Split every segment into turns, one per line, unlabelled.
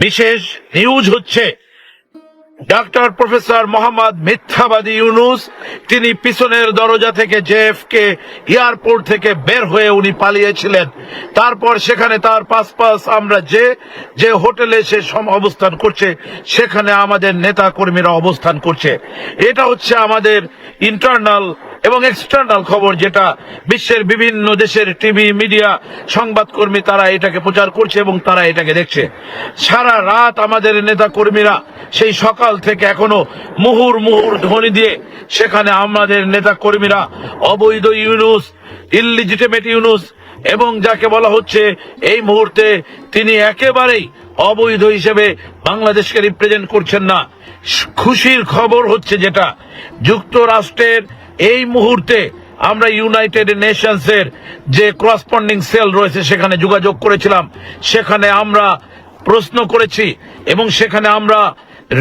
বিশেষ নিউজ হচ্ছে, doctor professor Mohammad মিথ্যাবাদী ইউনুস, তিনি পিছনের দরজা থেকে জেএফকে এয়ারপোর্ট থেকে বের হয়ে উনি পালিয়েছিলেন। তারপর সেখানে তার পাশপাশ আমরা যে যে হোটেলে সে অবস্থান করছে, সেখানে আমাদের নেতা কর্মীরা অবস্থান করছে। এটা হচ্ছে আমাদের ইন্টারনাল এবং এক্সটার্নাল খবর যেটা বিশ্বের বিভিন্ন দেশের টিভি মিডিয়া সংবাদকর্মী তারা এটাকে প্রচার করছে এবং তারা এটাকে দেখছে। সারা রাত আমাদের নেতা কর্মীরা সেই সকাল থেকে এখনও মুহুর মুহুর ধ্বনি দিয়ে সেখানে আমাদের নেতা কর্মীরা অবৈধ ইউনুস ইললিজিটিমেট ইউনুস এবং যাকে বলা হচ্ছে এই মুহূর্তে তিনি একেবারেই অবৈধ হিসেবে বাংলাদেশকে রিপ্রেজেন্ট করছেন না। খুশির খবর হচ্ছে যেটা, যুক্তরাষ্ট্রের এই মুহূর্তে আমরা ইউনাইটেড নেশনস এর যে করসপন্ডিং সেল রয়েছে সেখানে যোগাযোগ করেছিলাম। সেখানে আমরা প্রশ্ন করেছি এবং সেখানে আমরা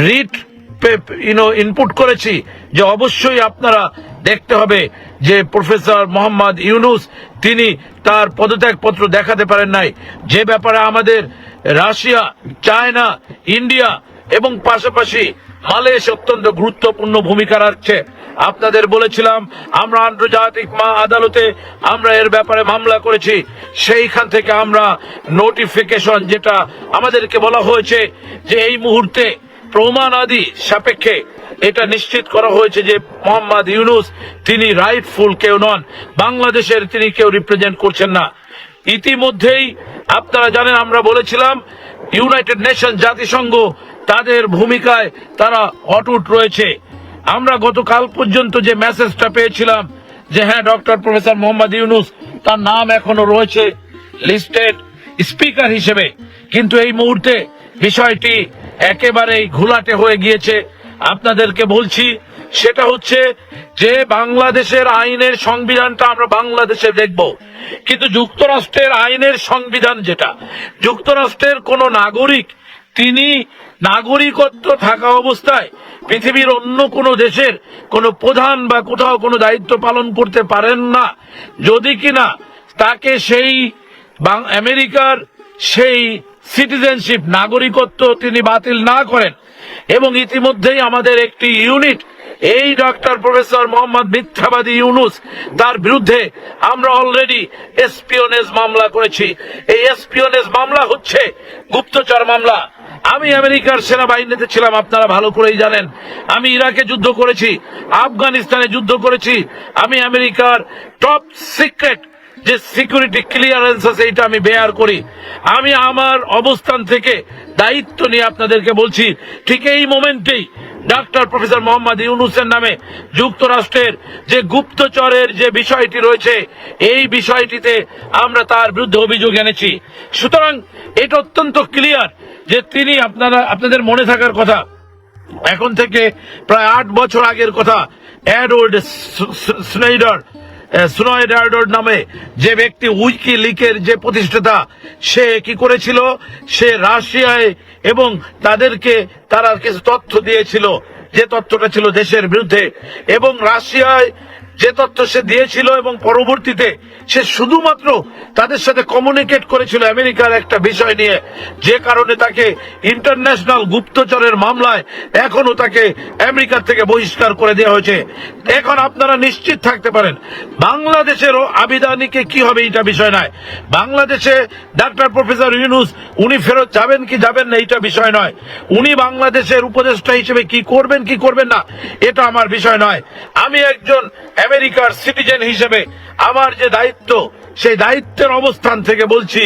রিট ইউনো ইনপুট করেছি যে অবশ্যই আপনারা দেখতে হবে যে প্রফেসর মোহাম্মদ ইউনুস তিনি তার পদত্যাগপত্র দেখাতে পারেন নাই। যে ব্যাপারে আমাদের রাশিয়া, চায়না, ইন্ডিয়া এবং পাশাপাশি মালয়েশ অত্যন্ত গুরুত্বপূর্ণ ভূমিকা রাখছে। আপনাদের বলেছিলাম, আমরা আন্তর্জাতিক মা আদালতে আমরা এর ব্যাপারে মামলা করেছি। সেইখান থেকে আমরা নোটিফিকেশন যেটা আমাদেরকে বলা হয়েছে যে এই মুহূর্তে প্রমাণাদি সাপেক্ষে এটা নিশ্চিত করা হয়েছে যে মোহাম্মদ ইউনুস তিনি রাইটফুল কেউ নন, বাংলাদেশের তিনি কেউ রিপ্রেজেন্ট করছেন না। ইতিমধ্যেই আপনারা জানেন, আমরা বলেছিলাম ইউনাইটেড নেশন জাতিসংঘ তাদের ভূমিকায় তারা অটুট রয়েছে। আমরা গতকাল পর্যন্ত যে মেসেজটা পেয়েছিলাম যে হ্যাঁ ডক্টর প্রফেসর মোহাম্মদ ইউনুস, তার নাম এখনও রয়েছে লিস্টেড স্পিকার হিসেবে। কিন্তু এই মুহূর্তে বিষয়টি একেবারেই ঘোলাটে হয়ে গিয়েছে। আপনাদেরকে বলছি, সেটা হচ্ছে যে বাংলাদেশের আইনের সংবিধানটা আমরা বাংলাদেশে দেখব। কিন্তু যুক্তরাষ্ট্রের আইনের সংবিধান যেটা, যুক্তরাষ্ট্রের কোন নাগরিক, তিনি নাগরিকত্ব থাকা অবস্থায় পৃথিবীর অন্য কোনো দেশের কোনো প্রধান বা কোথাও কোনো দায়িত্ব পালন করতে পারেন না। যদি কিনা তাকে সেই আমেরিকার সেই সিটিজেনশিপ নাগরিকত্ব তিনি বাতিল না করেন এবং ইতিমধ্যেই আমাদের একটি ইউনিট এই ডক্টর প্রফেসর মোহাম্মদ মিথ্যাবাদী ইউনুস, তার বিরুদ্ধে আমরা অলরেডি এসপিওনেজ মামলা করেছি। এই এসপিওনেজ মামলা হচ্ছে গুপ্তচর মামলা। আমি আমেরিকার সেনাবাহিনীতে ছিলাম, আপনারা ভালো করেই জানেন। আমি ইরাকে যুদ্ধ করেছি, আফগানিস্তানে যুদ্ধ করেছি। আমি আমেরিকার টপ সিক্রেট যে সিকিউরিটি ক্লিয়ারেন্স আছে এটা আমি বেয়ার করি। আমি আমার অবস্থান থেকে দায়িত্ব নিয়ে আপনাদেরকে বলছি, ঠিক এই মোমেন্টেই ডাক্তার প্রফেসর মোহাম্মদ ইউনুসের নামে যুক্তরাষ্ট্রের যে গুপ্তচরের যে বিষয়টি রয়েছে, এই বিষয়টিতে আমরা তার বিরুদ্ধে অভিযোগ এনেছি। সুতরাং এটা অত্যন্ত ক্লিয়ার যে তিনি আপনারা, আপনাদের মনে থাকার কথা, এখন থেকে প্রায় আট বছর আগের কথা অ্যাডওয়ার্ড স্নেইডার স্নোয়েডার্ডর নামে যে ব্যক্তি উইকি লিকের যে প্রতিষ্ঠাতা, সে কি করেছিল? সে রাশিয়ায় এবং তাদেরকে তারা কিছু তথ্য দিয়েছিল। যে তথ্যটা ছিল দেশের বিরুদ্ধে। এবং রাশিয়ায় যে তথ্য সে দিয়েছিল এবং পরবর্তীতে সে শুধুমাত্র তাদের সাথে কমিউনিকেট করেছিল আমেরিকার একটা বিষয় নিয়ে। যে কারণে তাকে ইন্টারন্যাশনাল গুপ্তচরের মামলায় এখনও তাকে আমেরিকার থেকে বহিষ্কার করে দেওয়া হয়েছে। এখন আপনারা নিশ্চিত থাকতে পারেন, বাংলাদেশেরও আবিদানিকে কি হবে এটা বিষয় নয়। বাংলাদেশে ডাক্তার প্রফেসর ইউনুস, উনি ফেরত যাবেন কি যাবেন না এটা বিষয় নয়। উনি বাংলাদেশের উপদেষ্টা হিসেবে কি করবেন কি করবেন না, এটা আমার বিষয় নয়। আমি একজন আমেরিকার সিটিজেন হিসেবে আমার যে দায়িত্ব সেই দায়িত্বের অবস্থান থেকে বলছি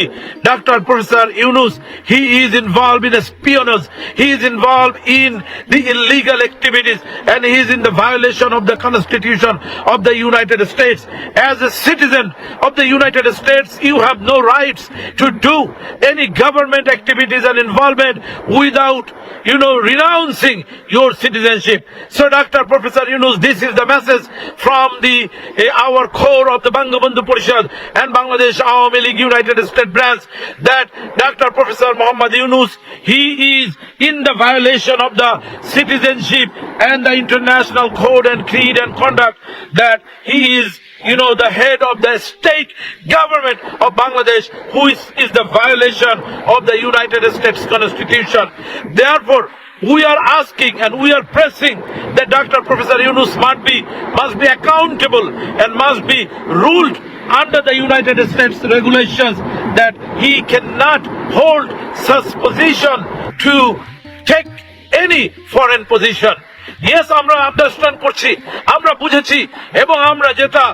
doctor professor Yunus he is involved in espionage he is involved in the illegal activities and he is in the violation of the constitution of the United States. As a citizen of the United States, you have no rights to do any government activities and involvement without, you know, renouncing your citizenship. So, Dr. Professor Yunus, this is the message from the uh, our core of the Bangabandhu Parishad and Bangladesh Awami League United States branch that Dr. Professor Muhammad Yunus, he is in the violation of the citizenship and the international code and creed and conduct that he is you know, the head of the state government of Bangladesh, who is, is the violation of the United States Constitution. Therefore, we are asking and we are pressing that Dr. Professor Yunus must be, must be accountable and must be ruled under the United States regulations that he cannot hold such position to take any foreign position. Yes আমরা understand করছি আমরা বুঝেছি এবং আমরা যেটা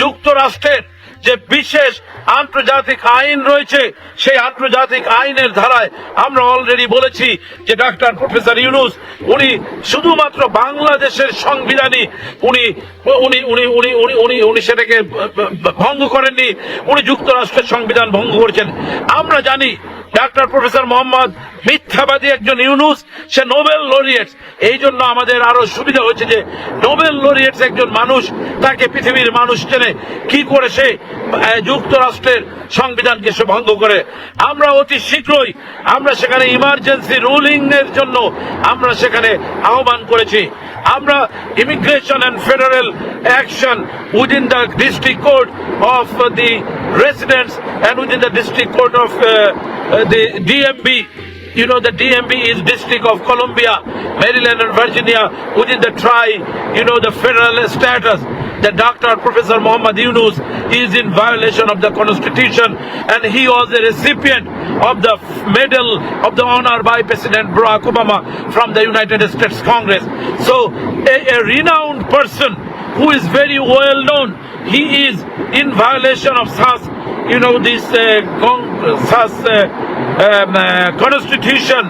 যুক্তরাষ্ট্রের যে বিশেষ আন্তর্জাতিক আইন রয়েছে, সেই আন্তর্জাতিক আইনের ধারায় আমরা অলরেডি বলেছি যে ডাক্তার প্রফেসর ইউনুস, উনি শুধুমাত্র বাংলাদেশের সংবিধানই উনি উনি উনি উনি উনি উনি উনি সেটাকে ভঙ্গ করেননি, উনি যুক্তরাষ্ট্রের সংবিধান ভঙ্গ করেছেন। আমরা জানি ডাক্তার প্রফেসর মোহাম্মদ মিথ্যাবাদী একজন ইউনুস, সে নোবেল লরিয়েটস এই জন্য আমাদের আরও সুবিধা হয়েছে যে নোবেল লরিয়েটস একজন মানুষ, তাকে পৃথিবীর মানুষ চেনে। কি করে সে যুক্তরাষ্ট্রের সংবিধানকে সে ভঙ্গ করে? আমরা অতি শীঘ্রই, আমরা সেখানে ইমার্জেন্সি রুলিং এর জন্য আমরা সেখানে আহ্বান করেছি। আমরা immigration and federal action within the district court of the residents and within the district court of uh, uh, the DMB. You know, the DMB is District of Columbia, Maryland, and Virginia within the tri, you know, the federal status. The Dr. Professor Muhammad Yunus is in violation of the Constitution and he was a recipient of the Medal of the Honor by President Barack Obama from the United States Congress. So, a, a renowned person who is very well known. He is in violation of such, you know, this uh, con- uh, um, uh, constitution.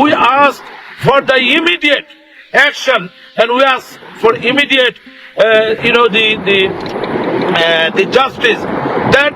We ask for the immediate action, and we ask for immediate, uh, you know, the the uh, the justice that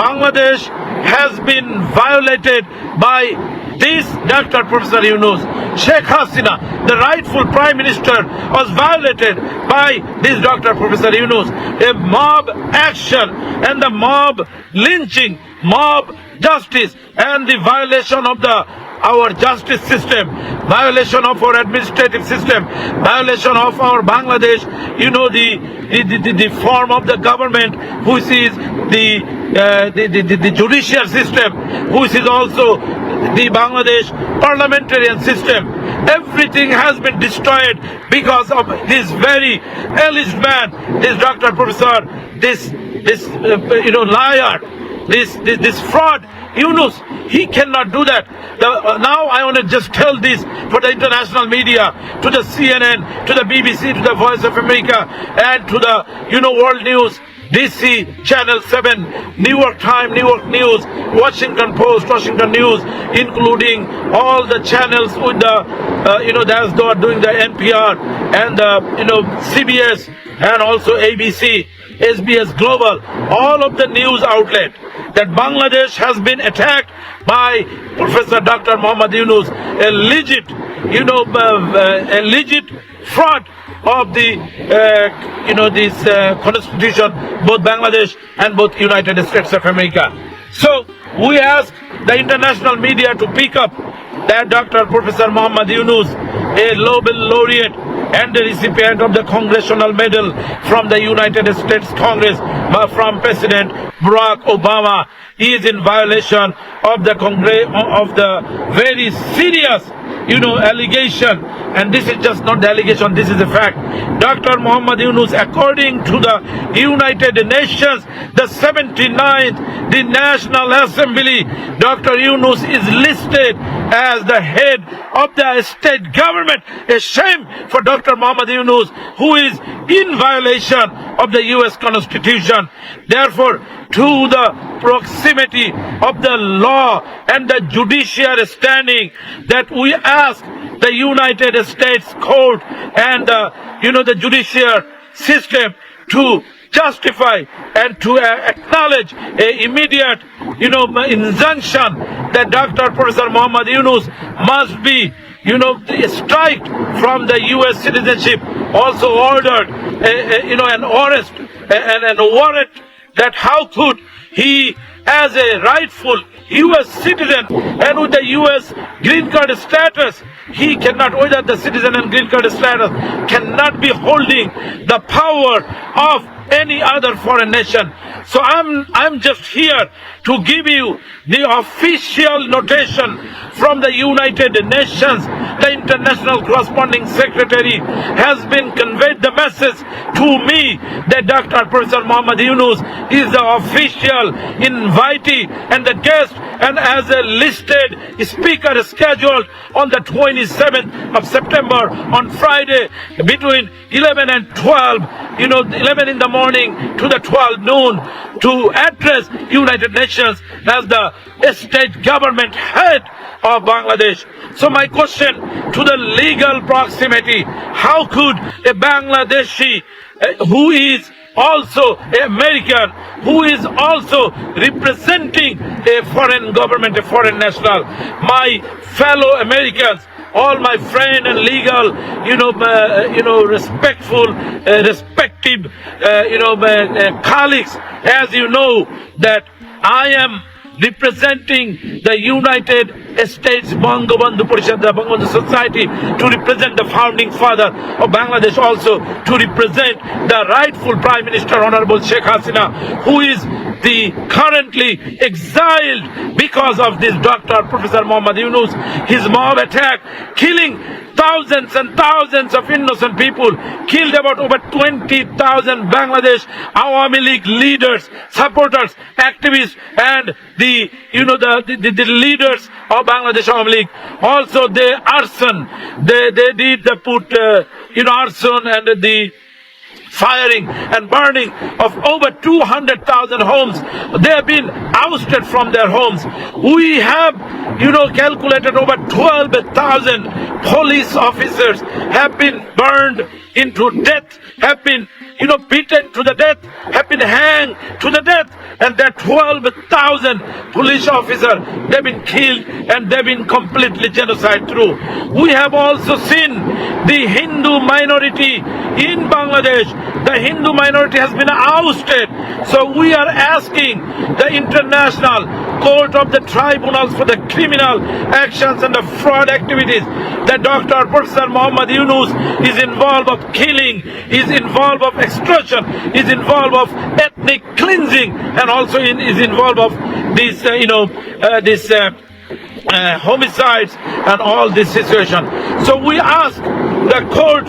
Bangladesh has been violated by this Dr. Professor Yunus. Sheikh Hasina, the rightful Prime Minister, was violated by this Dr. Professor Yunus. A mob action and the mob lynching, mob justice and the violation of the our justice system, violation of our administrative system, violation of our Bangladesh, you know, the the, the, the form of the government, which is the, uh, the, the, the, the judicial system, which is also the Bangladesh parliamentarian system. Everything has been destroyed because of this very alleged man, this Dr. Professor, this, this, uh, you know, liar, this, this, this fraud, Yunus, he cannot do that. The, uh, now I want to just tell this for the international media, to the CNN, to the BBC, to the Voice of America, and to the, you know, world news. DC, Channel 7, New York Times, New York News, Washington Post, Washington News, including all the channels with the, uh, you know, that's are doing the NPR and the, you know, CBS and also ABC, SBS Global, all of the news outlet that Bangladesh has been attacked by Professor Dr. Muhammad Yunus, a legit, you know, uh, uh, a legit fraud of the, uh, you know, this uh, constitution, both Bangladesh and both United States of America. So we ask the international media to pick up that Dr. Professor Muhammad Yunus, a Nobel laureate and the recipient of the Congressional Medal from the United States Congress from President Barack Obama, he is in violation of the Congress of the very serious you know, allegation, and this is just not the allegation, this is a fact. Dr. Muhammad Yunus, according to the United Nations, the 79th, the National Assembly, Dr. Yunus is listed as the head of the state government. A shame for Dr. Muhammad Yunus, who is in violation of the US Constitution. Therefore, to the proximity of the law and the judiciary standing that we ask the United States court and the, you know the judicial system to justify and to uh, acknowledge a immediate you know injunction that Dr. Professor Muhammad Yunus must be you know striked from the US citizenship also ordered a, a, you know an arrest and an warrant that how could he as a rightful US citizen and with the US green card status he cannot without the citizen and green card status cannot be holding the power of any other foreign nation. So I'm I'm just here to give you the official notation from the United Nations. The international corresponding secretary has been conveyed the message to me that Dr. Professor Muhammad Yunus is the official invitee and the guest and as a listed speaker scheduled on the 27th of September on Friday between 11 and 12, you know, 11 in the morning to the 12 noon to address United Nations as the state government head of Bangladesh. So my question to the legal proximity, how could a Bangladeshi uh, who is also American, who is also representing a foreign government, a foreign national, my fellow Americans, all my friend and legal, you know, uh, you know, respectful, uh, respective, uh, you know, colleagues, as you know, that I am representing the United States Bangabandhu Parishad, the Bangabandhu Society, to represent the founding father of Bangladesh, also to represent the rightful Prime Minister, Honorable Sheikh Hasina, who is the currently exiled because of this Dr. Professor Muhammad Yunus, his mob attack, killing thousands and thousands of innocent people, killed about over 20,000 Bangladesh Awami League leaders, supporters, activists, and the, you know, the, the, the leaders of Bangladesh Awami League. Also, the arson, they, they did the put, uh, you know, arson and the, firing and burning of over 200,000 homes. They have been ousted from their homes. We have, you know, calculated over 12,000 police officers have been burned into death, have been, you know, beaten to the death, have been hanged to the death, and that 12,000 police officers, they've been killed and they've been completely genocide through. We have also seen the Hindu minority in Bangladesh. The Hindu minority has been ousted. So we are asking the International Court of the Tribunals for the criminal actions and the fraud activities that Dr. Professor Muhammad Yunus is involved of killing, is involved of extortion, is involved of ethnic cleansing, and also in, is involved of this, uh, you know, uh, this. Uh, uh, homicides and all this situation. So we ask the court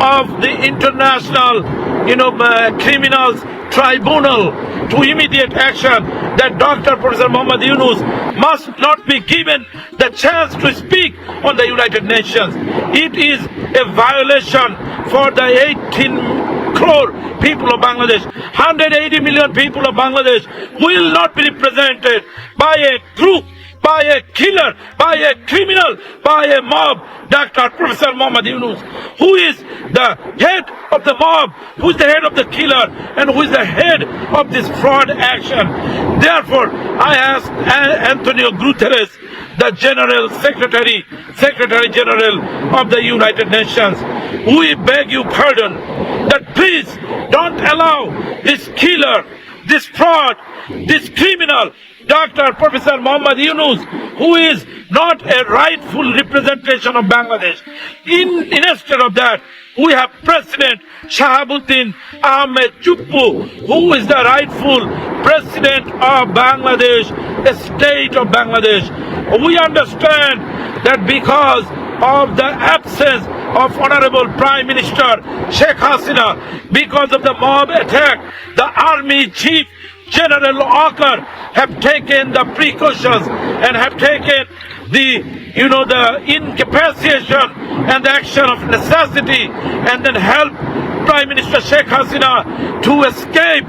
of the international, you know, uh, criminals tribunal to immediate action that Dr. Professor Muhammad Yunus must not be given the chance to speak on the United Nations. It is a violation for the 18 crore people of Bangladesh. 180 million people of Bangladesh will not be represented by a group by a killer, by a criminal, by a mob, Dr. Professor Muhammad Yunus, who is the head of the mob, who is the head of the killer, and who is the head of this fraud action. Therefore, I ask Antonio Guterres, the General Secretary, Secretary General of the United Nations, we beg you pardon that please don't allow this killer, this fraud, this criminal, Dr. Professor Muhammad Yunus, who is not a rightful representation of Bangladesh. In, instead of that, we have President Shahabuddin Ahmed Chuppu, who is the rightful president of Bangladesh, the state of Bangladesh. We understand that because of the absence of Honorable Prime Minister Sheikh Hasina, because of the mob attack, the army chief General Walker have taken the precautions and have taken the, you know, the incapacitation and the action of necessity and then help Prime Minister Sheikh Hasina to escape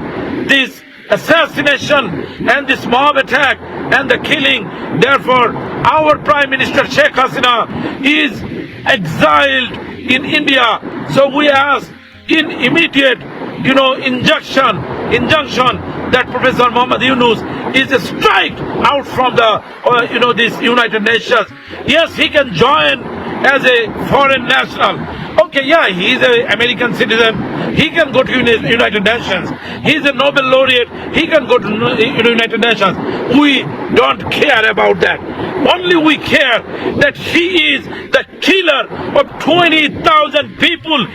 this assassination and this mob attack and the killing. Therefore, our Prime Minister Sheikh Hasina is exiled in India. So we ask in immediate, you know, injunction, injunction that Professor Muhammad Yunus is striked out from the, uh, you know, this United Nations. Yes, he can join as a foreign national. Okay, yeah, he is an American citizen. he can go to United Nations. He's a Nobel laureate. He can go to United Nations. We don't care about that. Only we care that he is the killer of 20,000 people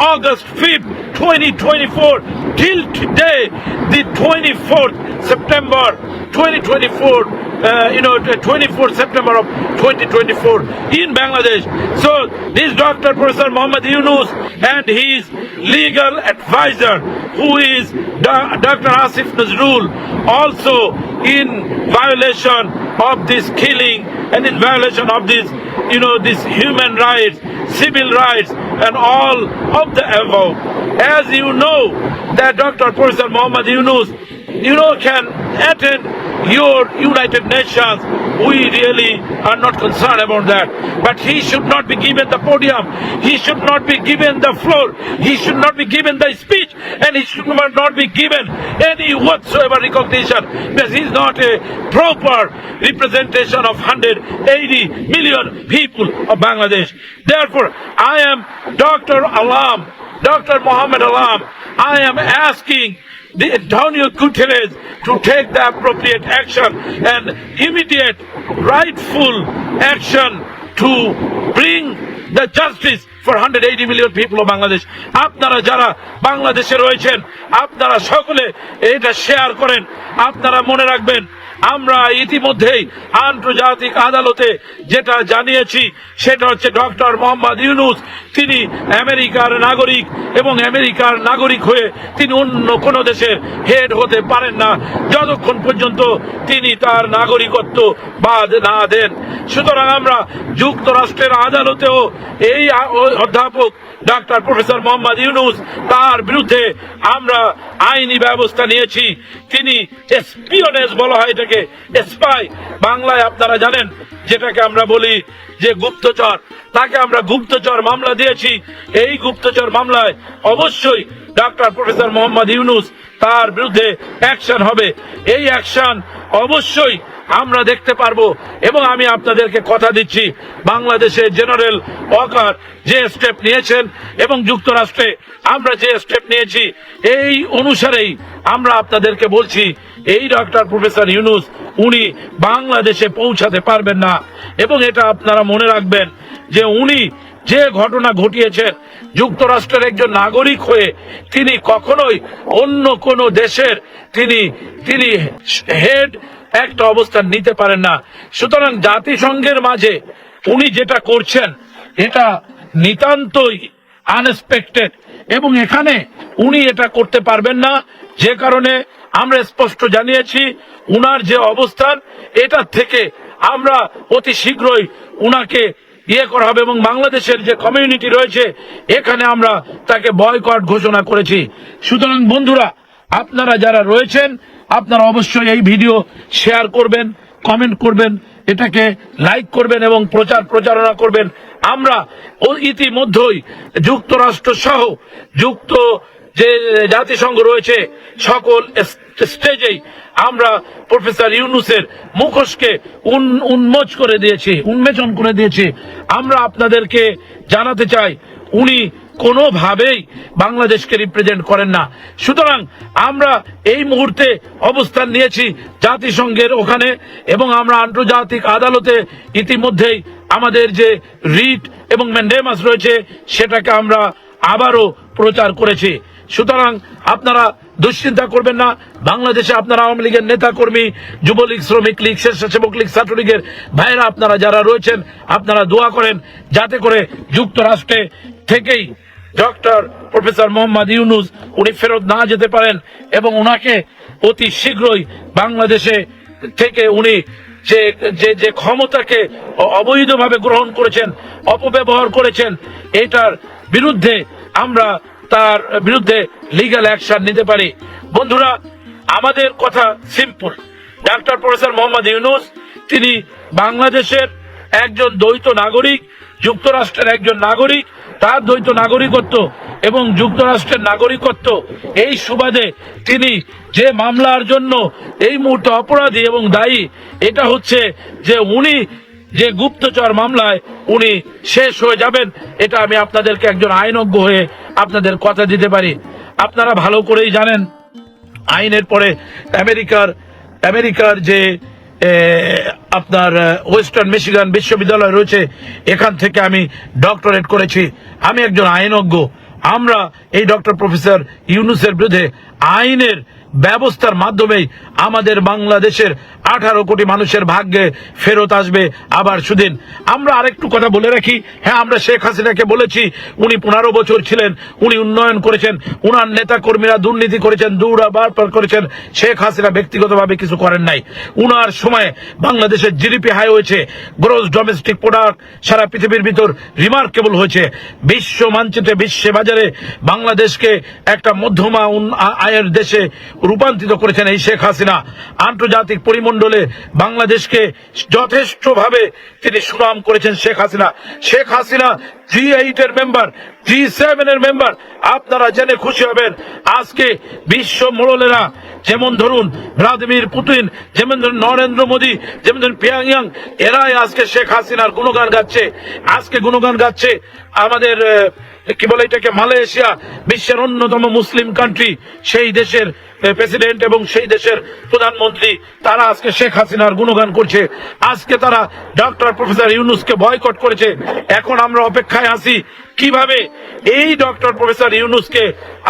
August 5th, 2024 till today, the 24th September 2024, uh, you know, the 24th September of 2024 in Bangladesh. So this Dr. Professor Muhammad Yunus and his legal advisor, who is Dr. Asif Nazrul, also in violation of this killing and in violation of this, you know, this human rights, civil rights, and all of the above. As you know, that Dr. Professor Muhammad Yunus, you know, can attend your United Nations. We really are not concerned about that. But he should not be given the podium. He should not be given the floor. He should not be given the speech. And he should not be given any whatsoever recognition because he is not a proper representation of 180 million people of Bangladesh. Therefore, I am Dr. Alam, Dr. Muhammad Alam. I am asking the Antonio Guterres to take the appropriate action and immediate rightful action to bring the justice for 180 million people of Bangladesh. আপনারা যারা বাংলাদেশে রয়েছেন আপনারা সকলে এটা share করেন আপনারা মনে রাখবেন আমরা ইতিমধ্যেই আন্তর্জাতিক আদালতে যেটা জানিয়েছি, সেটা হচ্ছে ডক্টর মোহাম্মদ ইউনুস। তিনি আমেরিকার নাগরিক এবং আমেরিকার নাগরিক হয়ে তিনি অন্য কোনো দেশের হেড হতে পারেন না। যতক্ষণ পর্যন্ত তিনি তার নাগরিকত্ব বাদ না দেন। সুতরাং আমরা যুক্তরাষ্ট্রের আদালতেও এই অধ্যাপক ডাক্তার প্রফেসর মোহাম্মদ ইউনুস তার বিরুদ্ধে আমরা আইনি ব্যবস্থা নিয়েছি। তিনি এসপিওনেস বলা হয় এটাকে। স্পাই বাংলায় আপনারা জানেন, যেটাকে আমরা বলি যে গুপ্তচর। তাকে আমরা গুপ্তচর মামলা দিয়েছি। এই গুপ্তচর মামলায় অবশ্যই ডাক্তার প্রফেসর মোহাম্মদ ইউনুস তার বিরুদ্ধে অ্যাকশন হবে। এই অ্যাকশন অবশ্যই আমরা দেখতে পারব এবং আমি আপনাদেরকে কথা দিচ্ছি বাংলাদেশের জেনারেল ওয়াকার যে স্টেপ নিয়েছেন এবং যুক্তরাষ্ট্রে আমরা যে স্টেপ নিয়েছি, এই অনুসারেই আমরা আপনাদেরকে বলছি এই ডক্টর প্রফেসর ইউনুস, উনি বাংলাদেশে পৌঁছাতে পারবেন না। এবং এটা আপনারা মনে রাখবেন যে উনি যে ঘটনা ঘটিয়েছেন, যুক্তরাষ্ট্রের একজন নাগরিক হয়ে তিনি কখনোই অন্য কোনো দেশের তিনি তিনি হেড একটা অবস্থান নিতে পারেন না। সুতরাং জাতিসংঘের মাঝে উনি যেটা করছেন, এটা নিতান্তই আনএক্সপেক্টেড এবং এখানে উনি এটা করতে পারবেন না, যে কারণে আমরা স্পষ্ট জানিয়েছি, উনার যে অবস্থান এটার থেকে আমরা অতি শীঘ্রই উনাকে ইয়ে করা হবে এবং বাংলাদেশের যে কমিউনিটি রয়েছে, এখানে আমরা তাকে বয়কট ঘোষণা করেছি। সুতরাং বন্ধুরা, আপনারা যারা রয়েছেন, আপনারা অবশ্যই এই ভিডিও শেয়ার করবেন কমেন্ট করবেন, এটাকে লাইক করবেন এবং প্রচার প্রচারণা করবেন। আমরা ইতিমধ্যেই যুক্তরাষ্ট্র সহ, যুক্ত যে জাতিসংঘ রয়েছে, সকল স্টেজেই আমরা প্রফেসর ইউনুসের মুখোশকে উন্মোচ করে দিয়েছি, উন্মোচন করে দিয়েছি। আমরা আপনাদেরকে জানাতে চাই, উনি কোনোভাবেই বাংলাদেশকে রিপ্রেজেন্ট করেন না। সুতরাং আমরা এই মুহূর্তে অবস্থান নিয়েছি জাতিসংঘের ওখানে এবং আমরা আন্তর্জাতিক আদালতে ইতিমধ্যেই আমাদের যে রিট এবং ম্যান্ডেমাস রয়েছে, সেটাকে আমরা আবারও প্রচার করেছি। সুতরাং আপনারা দুশ্চিন্তা করবেন না। বাংলাদেশে আপনারা আওয়ামী লীগের নেতা কর্মী যুবলীগ, শ্রমিক লীগ, স্বেচ্ছাসেবক লীগ, ছাত্রলীগের ভাইরা আপনারা যারা রয়েছেন, আপনারা দোয়া করেন যাতে করে যুক্তরাষ্ট্রে থেকেই ডক্টর প্রফেসর মোহাম্মদ ইউনুস উনি ফেরত না যেতে পারেন এবং ওনাকে অতি শীঘ্রই বাংলাদেশে থেকে উনি যে যে যে ক্ষমতাকে অবৈধভাবে গ্রহণ করেছেন, অপব্যবহার করেছেন, এটার বিরুদ্ধে আমরা তার বিরুদ্ধে লিগ্যাল অ্যাকশন নিতে পারি। বন্ধুরা, আমাদের কথা simple doctor professor Mohammad Yunus, তিনি বাংলাদেশের একজন দ্বৈত নাগরিক, যুক্তরাষ্ট্রের একজন নাগরিক, তার দ্বৈত নাগরিকত্ব এবং যুক্তরাষ্ট্রের নাগরিকত্ব, এই সুবাদে তিনি যে মামলার জন্য এই মুহূর্তে অপরাধী এবং দায়ী, এটা হচ্ছে যে উনি যে গুপ্তচর মামলায় উনি শেষ হয়ে যাবেন, এটা আমি আপনাদেরকে একজন আইনজ্ঞ হয়ে আপনাদের কথা দিতে পারি। আপনারা ভালো করেই জানেন, আইনের পরে আমেরিকার আমেরিকার যে আপনার ওয়েস্টার্ন মিশিগান বিশ্ববিদ্যালয় রয়েছে, এখান থেকে আমি ডক্টরেট করেছি। আমি একজন আইনজ্ঞ। আমরা এই ডক্টর প্রফেসর ইউনুসের বিরুদ্ধে আইনের ব্যবস্থার মাধ্যমেই আমাদের বাংলাদেশের আঠারো কোটি মানুষের ভাগ্যে ফেরত আসবে আবার সুদিন। আমরা আরেকটু কথা বলে রাখি। হ্যাঁ আমরা শেখ হাসিনাকে বলেছি, উনি পনেরো বছর ছিলেন, উনি উন্নয়ন করেছেন, উনার নেতা কর্মীরা দুর্নীতি করেছেন দুরাবার করেছেন, শেখ হাসিনা ব্যক্তিগতভাবে কিছু করেন নাই। উনার সময়ে বাংলাদেশের জিডিপি হাই হয়েছে, গ্রোস ডোমেস্টিক প্রোডাক্ট সারা পৃথিবীর ভিতর রিমার্কেবল হয়েছে। বিশ্ব মানচিত্রে, বিশ্বে বাজারে বাংলাদেশকে একটা মধ্যমা আয়ের দেশে রূপান্তরিত করেছেন এই শেখ হাসিনা। আন্তর্জাতিক পরিমণ্ডলে বাংলাদেশকে যথেষ্টভাবে তিনি সুনাম করেছেন শেখ হাসিনা। শেখ হাসিনা জি এইট এর মেম্বার জি সেভেন এর মেম্বার আপনারা জেনে খুশি হবেন, আজকে বিশ্ব মোড়লেরা যেমন ধরুন ভ্লাদিমির পুতিন, যেমন ধরুন নরেন্দ্র মোদী, যেমন ধরুন পিয়াংয়াং এরাই আজকে শেখ হাসিনার গুণগান গাচ্ছে। আজকে গুণগান গাচ্ছে আমাদের কি বলে এটাকে, মালয়েশিয়া, বিশ্বের অন্যতম মুসলিম কান্ট্রি সেই দেশের প্রেসিডেন্ট এবং সেই দেশের প্রধানমন্ত্রী, তারা আজকে শেখ হাসিনার গুণগান করছে। আজকে তারা ডক্টর প্রফেসর ইউনুসকে বয়কট করেছে। এখন আমরা অপেক্ষায় আছি কীভাবে এই ডক্টর প্রফেসর ইউনুসকে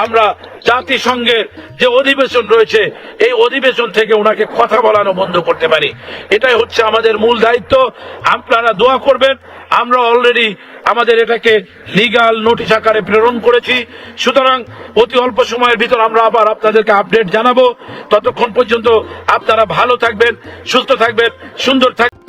আমরা জাতিসংঘের যে অধিবেশন রয়েছে, এই অধিবেশন থেকে ওনাকে কথা বলানো বন্ধ করতে পারি। এটাই হচ্ছে আমাদের মূল দায়িত্ব। আপনারা দোয়া করবেন। আমরা অলরেডি আমাদের এটাকে লিগাল নোটিশ আকারে প্রেরণ করেছি। সুতরাং অতি অল্প সময়ের ভিতর আমরা আবার আপনাদেরকে আপডেট জানাব। ততক্ষণ পর্যন্ত আপনারা ভালো থাকবেন, সুস্থ থাকবেন, সুন্দর থাকবেন।